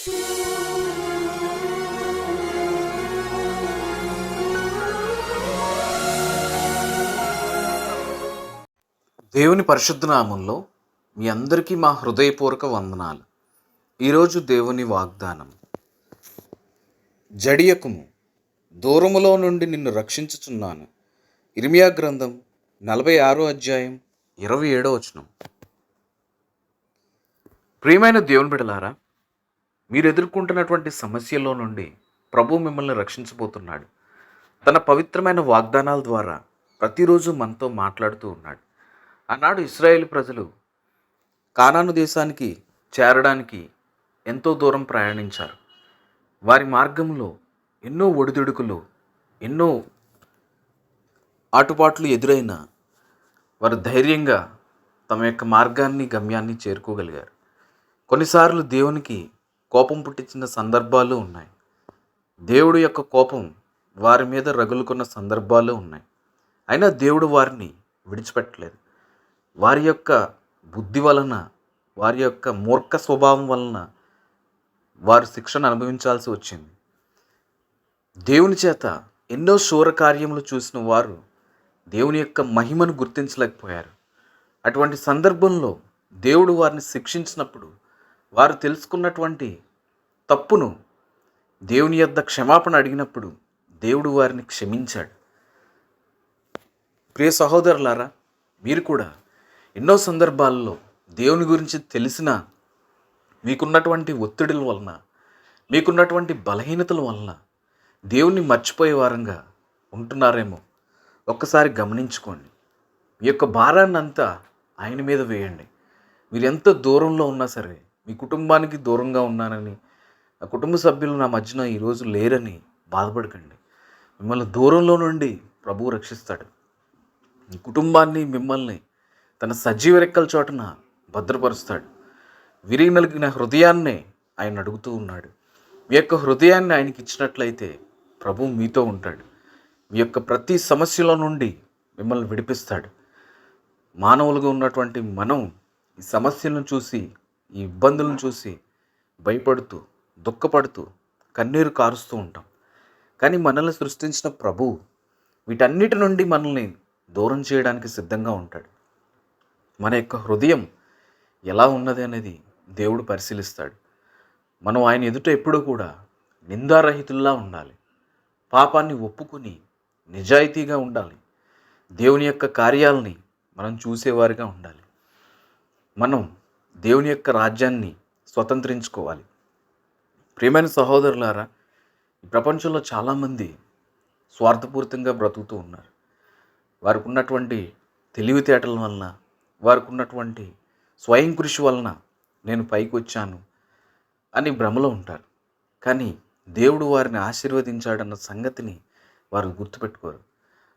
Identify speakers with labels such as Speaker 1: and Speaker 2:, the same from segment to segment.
Speaker 1: దేవుని పరిశుద్ధ నామంలో మీ అందరికీ మా హృదయపూర్వక వందనాలు. ఈరోజు దేవుని వాగ్దానం జడియకుము దూరములో నుండి నిన్ను రక్షించుచున్నాను. ఇర్మియా గ్రంథం నలభై ఆరో అధ్యాయం ఇరవై ఏడో వచనం. ప్రియమైన దేవుని బిడలారా మీరు ఎదుర్కొంటున్నటువంటి సమస్యల్లో నుండి ప్రభు మిమ్మల్ని రక్షించబోతున్నాడు. తన పవిత్రమైన వాగ్దానాల ద్వారా ప్రతిరోజు మనతో మాట్లాడుతూ ఉన్నాడు. ఆనాడు ఇస్రాయేల్ ప్రజలు కానాను దేశానికి చేరడానికి ఎంతో దూరం ప్రయాణించారు. వారి మార్గంలో ఎన్నో ఒడిదుడుకులు ఎన్నో ఆటుపాట్లు ఎదురైన వారు ధైర్యంగా తమ యొక్క మార్గాన్ని గమ్యాన్ని చేరుకోగలిగారు. కొన్నిసార్లు దేవునికి కోపం పుట్టించిన సందర్భాలు ఉన్నాయి. దేవుడు యొక్క కోపం వారి మీద రగులుకున్న సందర్భాలు ఉన్నాయి. అయినా దేవుడు వారిని విడిచిపెట్టలేదు. వారి యొక్క బుద్ధి వలన వారి యొక్క మూర్ఖ స్వభావం వలన వారు శిక్షను అనుభవించాల్సి వచ్చింది. దేవుని చేత ఎన్నో శూర కార్యములు చూసిన వారు దేవుని యొక్క మహిమను గుర్తించలేకపోయారు. అటువంటి సందర్భంలో దేవుడు వారిని శిక్షించినప్పుడు వారు తెలుసుకున్నటువంటి తప్పును దేవుని యొద్ద క్షమాపణ అడిగినప్పుడు దేవుడు వారిని క్షమించాడు. ప్రియ సహోదరులారా మీరు కూడా ఎన్నో సందర్భాల్లో దేవుని గురించి తెలిసిన మీకున్నటువంటి ఒత్తిడుల వలన మీకున్నటువంటి బలహీనతల వలన దేవుణ్ణి మర్చిపోయే వారంగా ఉంటున్నారేమో ఒక్కసారి గమనించుకోండి. మీ యొక్క భారాన్ని అంతా ఆయన మీద వేయండి. మీరు ఎంత దూరంలో ఉన్నా సరే మీ కుటుంబానికి దూరంగా ఉన్నానని నా కుటుంబ సభ్యులు నా మధ్యన ఈరోజు లేరని బాధపడకండి. మిమ్మల్ని దూరంలో నుండి ప్రభువు రక్షిస్తాడు. మీ కుటుంబాన్ని మిమ్మల్ని తన సజీవ రెక్కల చోటన భద్రపరుస్తాడు. విరిగి నలిగిన హృదయాన్నే ఆయన అడుగుతూ ఉన్నాడు. మీ యొక్క హృదయాన్ని ఆయనకి ఇచ్చినట్లయితే ప్రభు మీతో ఉంటాడు. మీ యొక్క ప్రతి సమస్యలో నుండి మిమ్మల్ని విడిపిస్తాడు. మానవులుగా ఉన్నటువంటి మనం ఈ సమస్యలను చూసి ఈ ఇబ్బందులను చూసి భయపడుతూ దుఃఖపడుతూ కన్నీరు కారుస్తూ ఉంటాం. కానీ మనల్ని సృష్టించిన ప్రభు వీటన్నిటి నుండి మనల్ని దూరం చేయడానికి సిద్ధంగా ఉంటాడు. మన యొక్క హృదయం ఎలా ఉన్నది అనేది దేవుడు పరిశీలిస్తాడు. మనం ఆయన ఎదుట ఎప్పుడూ కూడా నిందారహితుల్లా ఉండాలి. పాపాన్ని ఒప్పుకుని నిజాయితీగా ఉండాలి. దేవుని యొక్క కార్యాలని మనం చూసేవారిగా ఉండాలి. మనం దేవుని యొక్క రాజ్యాన్ని స్వతంత్రించుకోవాలి. ప్రియమైన సహోదరులారా ఈ ప్రపంచంలో చాలామంది స్వార్థపూరితంగా బ్రతుకుతూ ఉన్నారు. వారికి ఉన్నటువంటి తెలివితేటల వలన వారికి ఉన్నటువంటి స్వయం కృషి వలన నేను పైకి వచ్చాను అని భ్రమలో ఉంటారు. కానీ దేవుడు వారిని ఆశీర్వదించాడన్న సంగతిని వారు గుర్తుపెట్టుకోరు.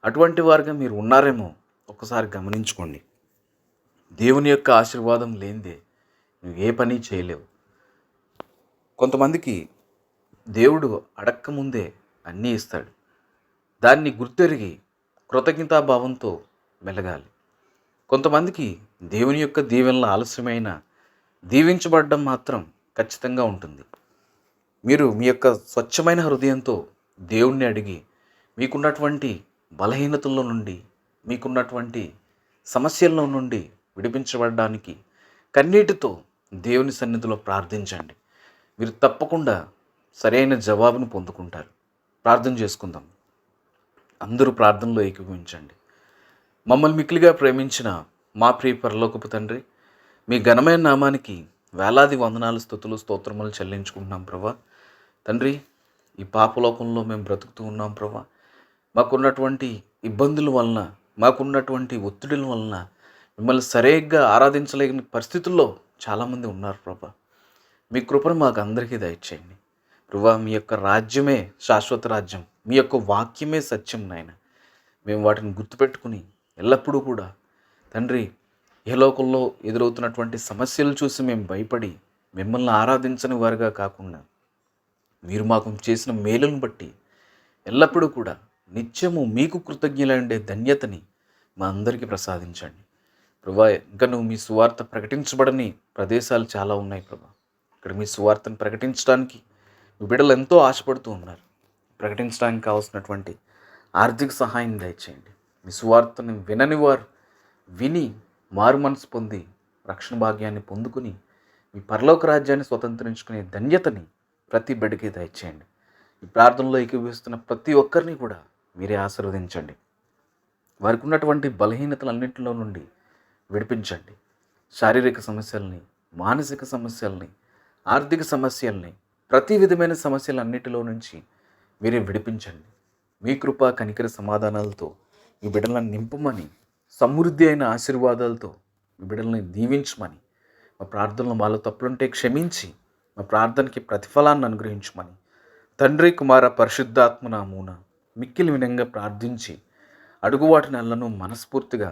Speaker 1: అటువంటి వారిగా మీరు ఉన్నారేమో ఒకసారి గమనించుకోండి. దేవుని యొక్క ఆశీర్వాదం లేనిదే నువ్వు ఏ పని చేయలేవు. కొంతమందికి దేవుడు అడక్కముందే అన్నీ ఇస్తాడు. దాన్ని గుర్తెరిగి కృతజ్ఞతాభావంతో మెలగాలి. కొంతమందికి దేవుని యొక్క దీవెనల ఆలస్యమైన దీవించబడడం మాత్రం ఖచ్చితంగా ఉంటుంది. మీరు మీ యొక్క స్వచ్ఛమైన హృదయంతో దేవుణ్ణి అడిగి మీకున్నటువంటి బలహీనతల్లో నుండి మీకున్నటువంటి సమస్యల్లో నుండి విడిపించబడడానికి కన్నీటితో దేవుని సన్నిధిలో ప్రార్థించండి. మీరు తప్పకుండా సరైన జవాబును పొందుకుంటారు. ప్రార్థన చేసుకుందాం. అందరూ ప్రార్థనలో ఏకీభవించండి. మమ్మల్ని మిక్కిలిగా ప్రేమించిన మా ప్రియ పరలోకపు తండ్రి మీ ఘనమైన నామానికి వేలాది వందనాలు స్థుతులు స్తోత్రములు చెల్లించుకుంటున్నాం ప్రభా. తండ్రి ఈ పాపలోకంలో మేము బ్రతుకుతూ ఉన్నాం ప్రభా. మాకున్నటువంటి ఇబ్బందుల వలన మాకున్నటువంటి ఒత్తిడిల వలన మిమ్మల్ని సరిగ్గా ఆరాధించలేని పరిస్థితుల్లో చాలామంది ఉన్నారు ప్రభా. మీ కృపను మాకు అందరికీ దయచేయండి. ప్రభా మీ యొక్క రాజ్యమే శాశ్వత రాజ్యం. మీ యొక్క వాక్యమే సత్యం నాయన. మేము వాటిని గుర్తుపెట్టుకుని ఎల్లప్పుడూ కూడా తండ్రి ఏ లోకంలో ఎదురవుతున్నటువంటి సమస్యలు చూసి మేము భయపడి మిమ్మల్ని ఆరాధించని వారుగా కాకుండా మీరు మాకు చేసిన మేలును బట్టి ఎల్లప్పుడూ కూడా నిత్యము మీకు కృతజ్ఞులండే ధన్యతని మా అందరికీ ప్రసాదించండి. ప్రభా ఇంకా నువ్వు మీ సువార్త ప్రకటించబడని ప్రదేశాలు చాలా ఉన్నాయి ప్రభా. ఇక్కడ మీ సువార్తను ప్రకటించడానికి మీ బిడ్డలు ఎంతో ఆశపడుతూ ఉన్నారు. ప్రకటించడానికి కావాల్సినటువంటి ఆర్థిక సహాయం దయచేయండి. మీ సువార్తను వినని వారు విని మారు మనసు పొంది రక్షణ భాగ్యాన్ని పొందుకుని మీ పరలోక రాజ్యాన్ని స్వతంత్రించుకునే ధన్యతని ప్రతి బిడ్డకి దయచేయండి. ఈ ప్రార్థనలో ఏకీభవిస్తున్న ప్రతి ఒక్కరిని కూడా మీరే ఆశీర్వదించండి. వారికి ఉన్నటువంటి బలహీనతలన్నింటిలో నుండి విడిపించండి. శారీరక సమస్యల్ని మానసిక సమస్యల్ని ఆర్థిక సమస్యల్ని ప్రతి విధమైన సమస్యలన్నిటిలో నుంచి మీరే విడిపించండి. మీ కృప కనికర సమాధానాలతో మీ బిడ్డలను నింపమని సమృద్ధి అయిన ఆశీర్వాదాలతో మీ బిడ్డల్ని దీవించమని మా ప్రార్థనలో మాలో తప్పులుంటే క్షమించి మా ప్రార్థనకి ప్రతిఫలాన్ని అనుగ్రహించమని తండ్రి కుమార పరిశుద్ధాత్మ నామూన మిక్కిలి వినంగా ప్రార్థించి అడుగువాటి నెలను మనస్ఫూర్తిగా